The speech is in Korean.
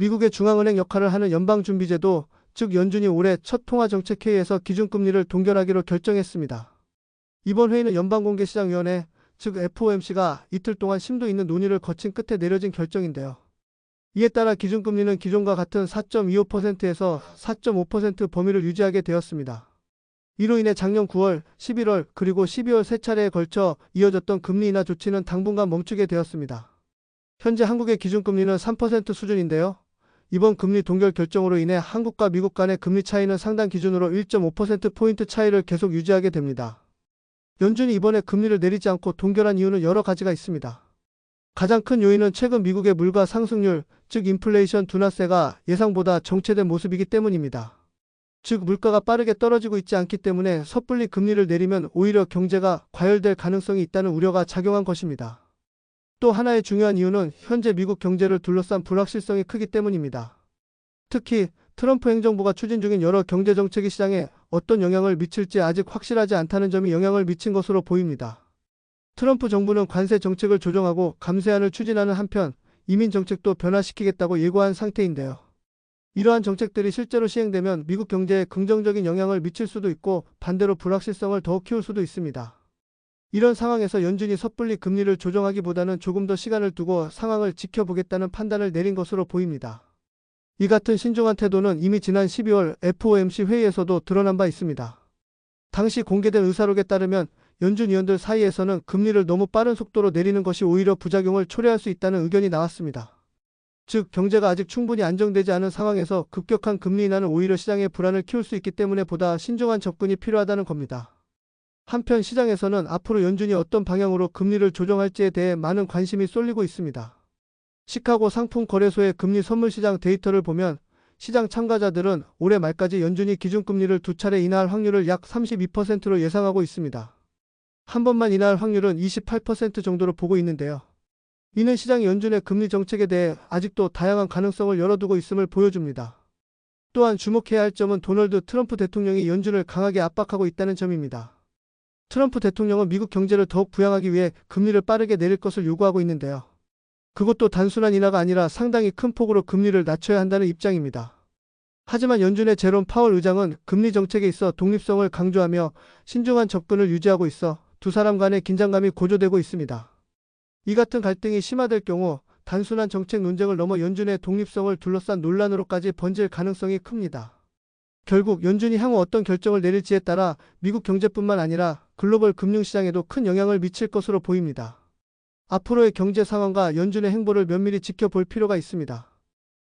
미국의 중앙은행 역할을 하는 연방준비제도, 즉 연준이 올해 첫 통화정책회의에서 기준금리를 동결하기로 결정했습니다. 이번 회의는 연방공개시장위원회, 즉 FOMC가 이틀 동안 심도 있는 논의를 거친 끝에 내려진 결정인데요. 이에 따라 기준금리는 기존과 같은 4.25%에서 4.5% 범위를 유지하게 되었습니다. 이로 인해 작년 9월, 11월, 그리고 12월 세 차례에 걸쳐 이어졌던 금리 인하 조치는 당분간 멈추게 되었습니다. 현재 한국의 기준금리는 3% 수준인데요. 이번 금리 동결 결정으로 인해 한국과 미국 간의 금리 차이는 상당 기준으로 1.5%포인트 차이를 계속 유지하게 됩니다. 연준이 이번에 금리를 내리지 않고 동결한 이유는 여러 가지가 있습니다. 가장 큰 요인은 최근 미국의 물가 상승률, 즉 인플레이션 둔화세가 예상보다 정체된 모습이기 때문입니다. 즉 물가가 빠르게 떨어지고 있지 않기 때문에 섣불리 금리를 내리면 오히려 경제가 과열될 가능성이 있다는 우려가 작용한 것입니다. 또 하나의 중요한 이유는 현재 미국 경제를 둘러싼 불확실성이 크기 때문입니다. 특히 트럼프 행정부가 추진 중인 여러 경제 정책이 시장에 어떤 영향을 미칠지 아직 확실하지 않다는 점이 영향을 미친 것으로 보입니다. 트럼프 정부는 관세 정책을 조정하고 감세안을 추진하는 한편 이민 정책도 변화시키겠다고 예고한 상태인데요. 이러한 정책들이 실제로 시행되면 미국 경제에 긍정적인 영향을 미칠 수도 있고 반대로 불확실성을 더욱 키울 수도 있습니다. 이런 상황에서 연준이 섣불리 금리를 조정하기보다는 조금 더 시간을 두고 상황을 지켜보겠다는 판단을 내린 것으로 보입니다. 이 같은 신중한 태도는 이미 지난 12월 FOMC 회의에서도 드러난 바 있습니다. 당시 공개된 의사록에 따르면 연준 위원들 사이에서는 금리를 너무 빠른 속도로 내리는 것이 오히려 부작용을 초래할 수 있다는 의견이 나왔습니다. 즉 경제가 아직 충분히 안정되지 않은 상황에서 급격한 금리 인하는 오히려 시장의 불안을 키울 수 있기 때문에 보다 신중한 접근이 필요하다는 겁니다. 한편 시장에서는 앞으로 연준이 어떤 방향으로 금리를 조정할지에 대해 많은 관심이 쏠리고 있습니다. 시카고 상품 거래소의 금리 선물 시장 데이터를 보면 시장 참가자들은 올해 말까지 연준이 기준금리를 두 차례 인하할 확률을 약 32%로 예상하고 있습니다. 한 번만 인하할 확률은 28% 정도로 보고 있는데요. 이는 시장이 연준의 금리 정책에 대해 아직도 다양한 가능성을 열어두고 있음을 보여줍니다. 또한 주목해야 할 점은 도널드 트럼프 대통령이 연준을 강하게 압박하고 있다는 점입니다. 트럼프 대통령은 미국 경제를 더욱 부양하기 위해 금리를 빠르게 내릴 것을 요구하고 있는데요. 그것도 단순한 인하가 아니라 상당히 큰 폭으로 금리를 낮춰야 한다는 입장입니다. 하지만 연준의 제롬 파월 의장은 금리 정책에 있어 독립성을 강조하며 신중한 접근을 유지하고 있어 두 사람 간의 긴장감이 고조되고 있습니다. 이 같은 갈등이 심화될 경우 단순한 정책 논쟁을 넘어 연준의 독립성을 둘러싼 논란으로까지 번질 가능성이 큽니다. 결국 연준이 향후 어떤 결정을 내릴지에 따라 미국 경제뿐만 아니라 글로벌 금융시장에도 큰 영향을 미칠 것으로 보입니다. 앞으로의 경제 상황과 연준의 행보를 면밀히 지켜볼 필요가 있습니다.